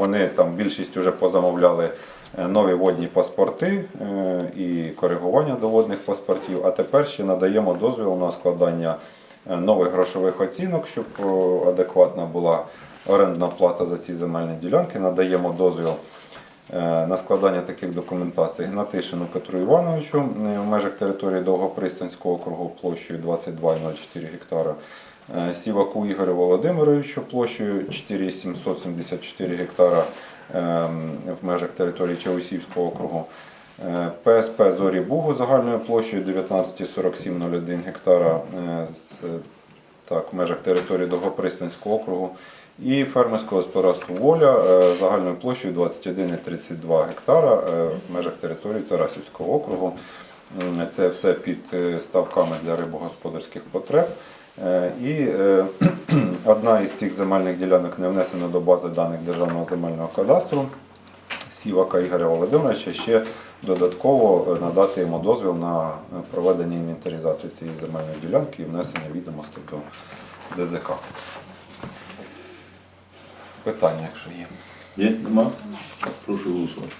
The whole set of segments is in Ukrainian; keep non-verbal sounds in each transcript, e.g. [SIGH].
Вони там більшість вже позамовляли е, нові водні паспорти е, і коригування до водних паспортів. А тепер ще надаємо дозвіл на складання е, нових грошових оцінок, щоб адекватна була орендна плата за ці земельні ділянки. Надаємо дозвіл на складання таких документацій Гнатишину Петру Івановичу в межах території Довгопристанського округу площею 22,04 гектара. Е, Сіваку Ігорю Володимировичу площею 4,774 гектара ем, в межах території Чаусівського округу. Е, ПСП Зорі Бугу загальною площею 19,4701 гектара е, так, в межах території Довгопристанського округу. І фермерське господарство Воля е, загальною площею 21,32 гектара е, в межах території Тарасівського округу. Це все під е, ставками для рибогосподарських потреб. Е, І е, [CLEARS THROAT] одна із цих земельних ділянок не внесена до бази даних Державного земельного кадастру. Сівака Ігоря Володимировича ще додатково е, надати йому дозвіл на проведення інвентаризації цієї земельної ділянки і внесення відомостей до ДЗК. Питання, якщо є. Є? Нема? Прошу голосувати.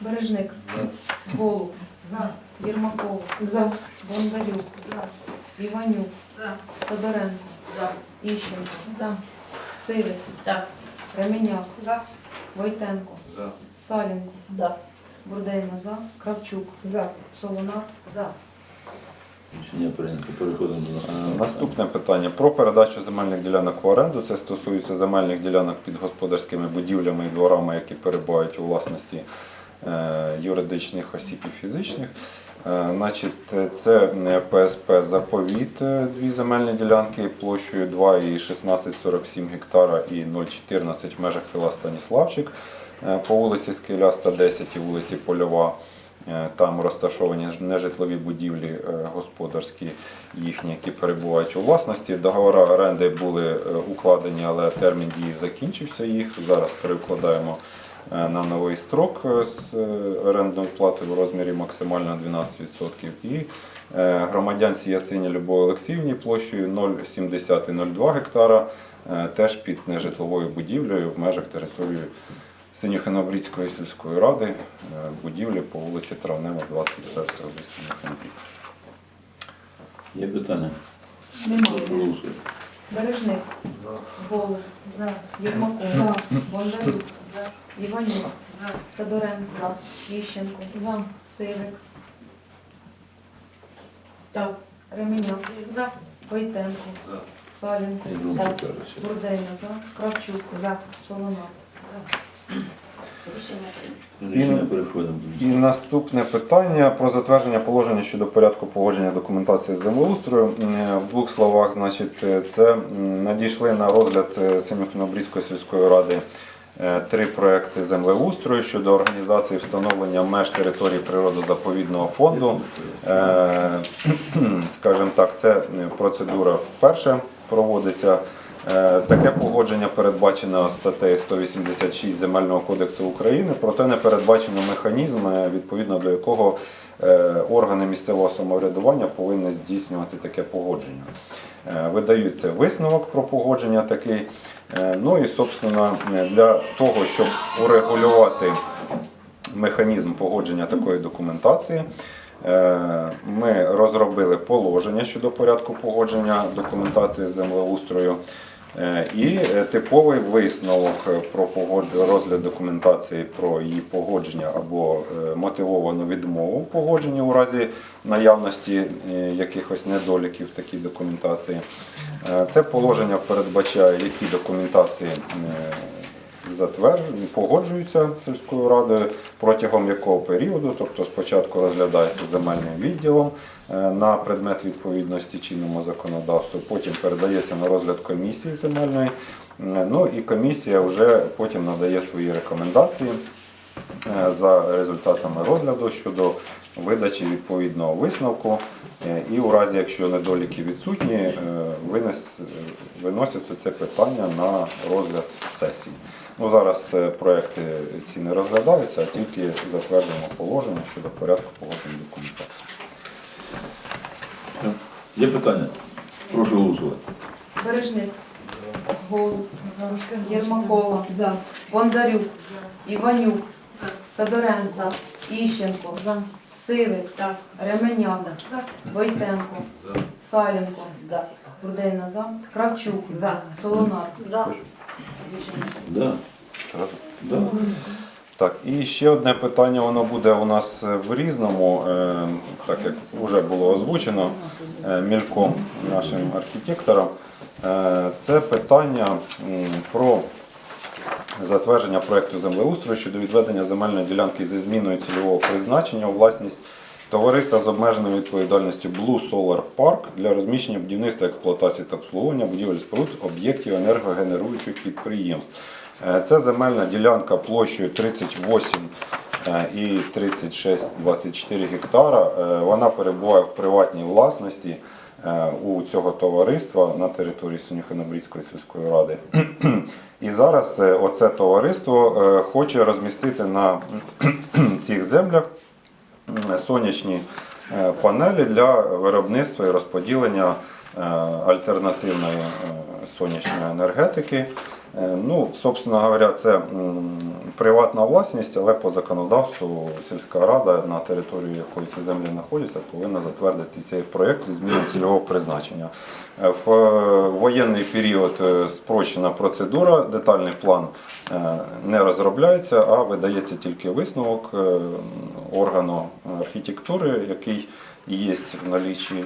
Бережник. Голуб. За. Єрмаков. За. Бондарюк. За. Іванюк. За. Тодоренко. За. Іщенко. За. Сивик. Так. Ременяк. За. Войтенко. За. Салінко. Да. Бурдейна. За. Кравчук. За. Солонар. За. Рішення прийнято. Переходимо до Е, Наступне питання про передачу земельних ділянок в оренду. Це стосується земельних ділянок під господарськими будівлями і дворами, які перебувають у власності е, юридичних осіб і фізичних. Е, Значить, е, це е, ПСП Заповіт, е, дві земельні ділянки площею 2,1647 гектара і 0,14 в межах села Станіславчик е, по вулиці Скеляста 10 і вулиці Польова. Е, Там розташовані нежитлові будівлі е, господарські їхні, які перебувають у власності. Договори оренди були е, укладені, але термін дії закінчився їх. Зараз перекладаємо е, на новий строк е, з е, орендною платою в розмірі максимально 12%. І е, громадянці Ясині Любові Олексіївні площею 0,70,02 гектара е, теж під нежитловою будівлею в межах території Синьохинобрідської сільської ради, е, будівлі по вулиці Травнева, 21 до Синьохинобрід. Є питання? Нема. Бережник. Голуб. За. Єрмаков. За. Бондарюк. За. Іванюк. За. Тодоренко. За. Іщенко. За. Сивик. Так. Ременяк. За. Войтенко. Що зараз. Бурдейна. За. Кравчук. За. Солонар. Рішення прийнято. Рішення переходимо І наступне питання про затвердження положення щодо порядку погодження документації землеустрою. В двох словах, значить, е, це надійшли на розгляд е, Семихнобрідської сільської ради е, три проекти землеустрою щодо організації встановлення меж території природозаповідного фонду. [CLEARS THROAT] Скажімо так, це процедура вперше проводиться. Е, Таке погодження передбачено статтею 186 Земельного кодексу України, проте не передбачено механізм, відповідно до якого е, органи місцевого самоврядування повинні здійснювати таке погодження. Е, Видається висновок про погодження такий. Ну і, собственно, для того, щоб урегулювати механізм погодження такої документації. Ми розробили положення щодо порядку погодження документації землеустрою і е, типовий висновок про погод- розгляд документації про її погодження або е, мотивовану відмову погодження у разі наявності е, якихось недоліків такій документації. Е, Це положення передбачає, які документації затверджені, погоджуються сільською радою протягом якого періоду, тобто спочатку розглядається земельним відділом е, на предмет відповідності чинному законодавству, потім передається на розгляд комісії земельної. Е, Ну і комісія вже потім надає свої рекомендації за результатами розгляду щодо видачі відповідного висновку. Е, І у разі, якщо недоліки відсутні, е, винес, виноситься це питання на розгляд сесії. Ну, зараз е, проекти ці не розглядаються, а тільки затверджуємо положення щодо порядку погодження документації. Є питання? Прошу голосувати. Бережник. Голуб, Єрмакова, Бондарюк, Іванюк, Федоренко, Іщенко, За. Сивик, Ременяк, Войтенко, Саленко, Бурдейна за, Кравчук, За. Солонар. Да. Да. Так, і ще одне питання, воно буде у нас в різному, е, так як вже було озвучено е, мільком нашим архітектором. Е, Це питання про затвердження проєкту землеустрою щодо відведення земельної ділянки зі зміною цільового призначення у власність товариства з обмеженою відповідальністю Blue Solar Park для розміщення будівництва, експлуатації та обслуговування будівель споруд об'єктів енергогенеруючих підприємств. Е, Це земельна ділянка площею 38 е, і 36-24 гектара. Е, Вона перебуває в приватній власності у цього товариства на території Синьохинобрідської сільської ради. [CLEARS THROAT] І зараз е, оце товариство е, хоче розмістити на [CLEARS THROAT] цих землях сонячні е, панелі для виробництва і розподілення е, альтернативної е, сонячної енергетики. Е, Ну, собственно говоря, це приватна власність, але по законодавству сільська рада, на території якої ці землі знаходяться, повинна затвердити цей проєкт зі зміною цільового призначення. Е, В е, воєнний період спрощена процедура, детальний план не розробляється, а видається тільки висновок органу архітектури, який є в налічі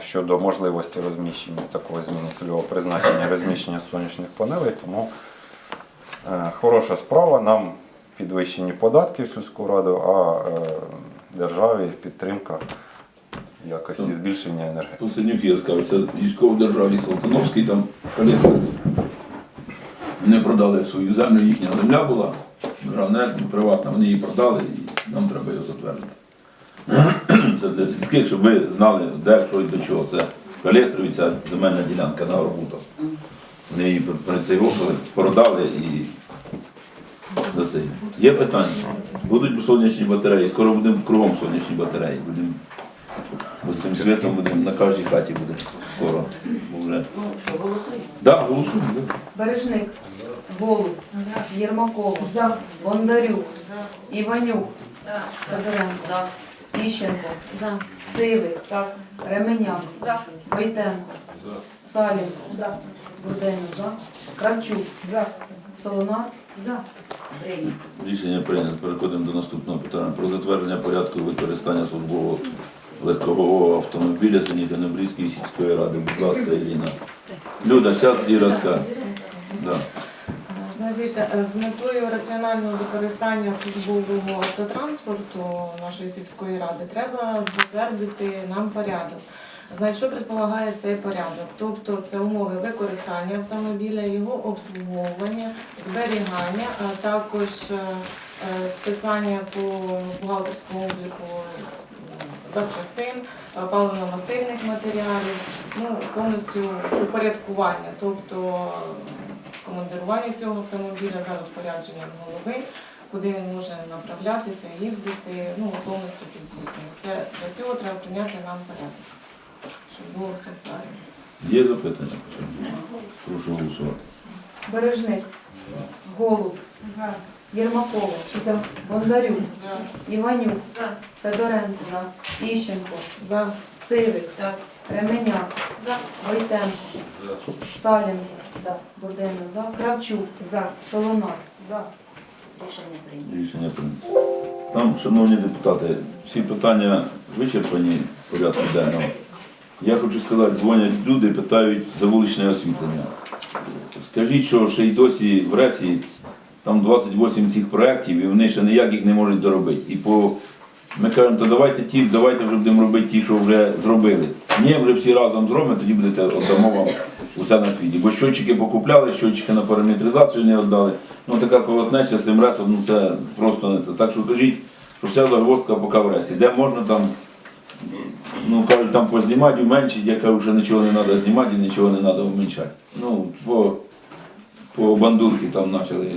щодо можливості розміщення такої зміни цільового призначення розміщення сонячних панелей. Тому е, хороша справа. Нам підвищені податки в сільську раду, а е, державі підтримка якості збільшення енергетики. По я скажу, це військовий державі Салтановський, там колеса. Вони продали свою землю, їхня земля була, гранет, приватна, вони її продали і нам треба його затвердити. Це для сільських, щоб ви знали, де, що і до чого. Це Калєстрові, ця земельна ділянка на роботу. Вони її прицегопили, продали і за це. Є питання? Будуть сонячні батареї, скоро будемо кругом сонячні батареї. Будемо Ось цим світом будемо на кожній хаті буде скоро. Вже... Що, голосуємо? Да, голосуємо. да. Бережник, Голуб, Єрмакова, Бондарюк, Іванюк, Федоренко, Іщенко, Сивик, Ременяк, Войтенко, Салінко, Бурдейна за, Кравчук, Солонар, Прийнято. Рішення прийнято. Переходимо до наступного питання. Про затвердження порядку використання службового легкового автомобіля Синігенобрійської сільської ради. Будь ласка, Ірина. Люда, зараз і розкаже. Да. Значить, е, з метою раціонального використання службового автотранспорту нашої сільської ради треба затвердити нам порядок. Значить, що предполагає цей порядок? Тобто це умови використання автомобіля, його обслуговування, зберігання, а також е, е, списання по бухгалтерському обліку запчастин, паливно-мастильних матеріалів, ну, повністю упорядкування, тобто командирування цього автомобіля за розпорядженням голови, куди він може направлятися, їздити, ну, повністю підзвітно. Це для цього треба прийняти нам порядок, щоб було все правильно. Є запитання? Прошу голосувати. Бережник, Голуб, Єрмакова, Бондарюк, Іванюк, Федоренко, Іщенко, За Сивик, Ременяк, Войтенко, Салінко, Бурдейна за, Кравчук, Солонар. Рішення прийнято. Рішення прийнято. Там, шановні депутати, всі питання вичерпані в порядку денного. Я хочу сказати, дзвонять люди, питають за вуличне освітлення. Скажіть, що ще й досі в Ресі там 28 цих проєктів, і вони ще ніяк їх не можуть доробити. І по ми кажемо, то давайте ті, давайте вже будемо робити ті, що вже зробили. Ні, вже всі разом зробимо, тоді будете вам усе на світі. Бо щотчики покупляли, щотчики на параметризацію не віддали. Ну така колотнеча з цим ну це просто не. Так що кажіть, що вся загвоздка поки в ресі. Де можна там, ну кажуть, там познімати, уменшити, я кажу, що нічого не треба знімати і нічого не треба уменьшати. Ну, по, по бандурки там почали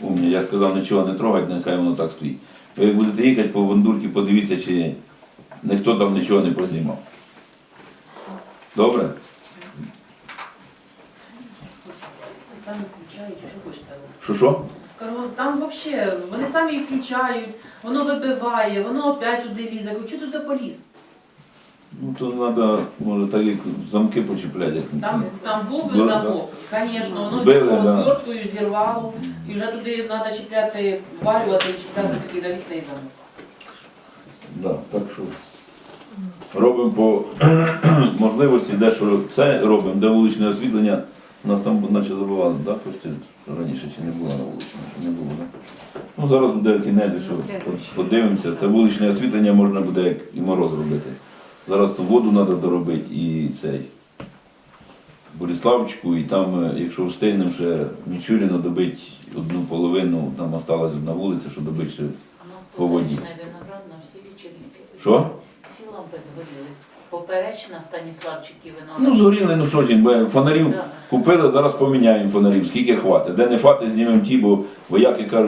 умні. Я сказав, нічого не трогати, нехай воно так стоїть. Ви будете їхати по бандурці, подивіться, чи ніхто там нічого не познімав. Добре? самі включають, що хочете. Що що? Кажу, там взагалі, вони самі їх включають, воно вибиває, воно опять туди лізе. Кажу, чого туди поліз? Ну то треба, може, так як замки почіпляти. як Там, там був Да, замок, звісно, воно Збили, з да. зірвало, і вже туди треба чіпляти, варювати чіпляти такий навісний замок. Да, так що робимо по [CLEARS THROAT] можливості, де що це робимо, де вуличне освітлення. Нас там наче забували, да, кошти раніше чи не було на чи не було, да? Ну зараз буде кінець, що подивимося. Це вуличне освітлення можна буде як і мороз робити. Зараз то воду треба доробити і цей. Бориславчику, і там, е, якщо встигнемо ще Мічуріна добити одну половину, там осталась одна вулиця, що добити ще. По воді. поперечна виноградна, всі лічильники. Що? Всі лампи згоріли. Поперечна Станіславчиків Ну, згоріли, ну що ж, бо фонарів Да. купили, зараз поміняємо фонарів, скільки хватить. Де не хватить, знімемо ті, бо вояки кажуть,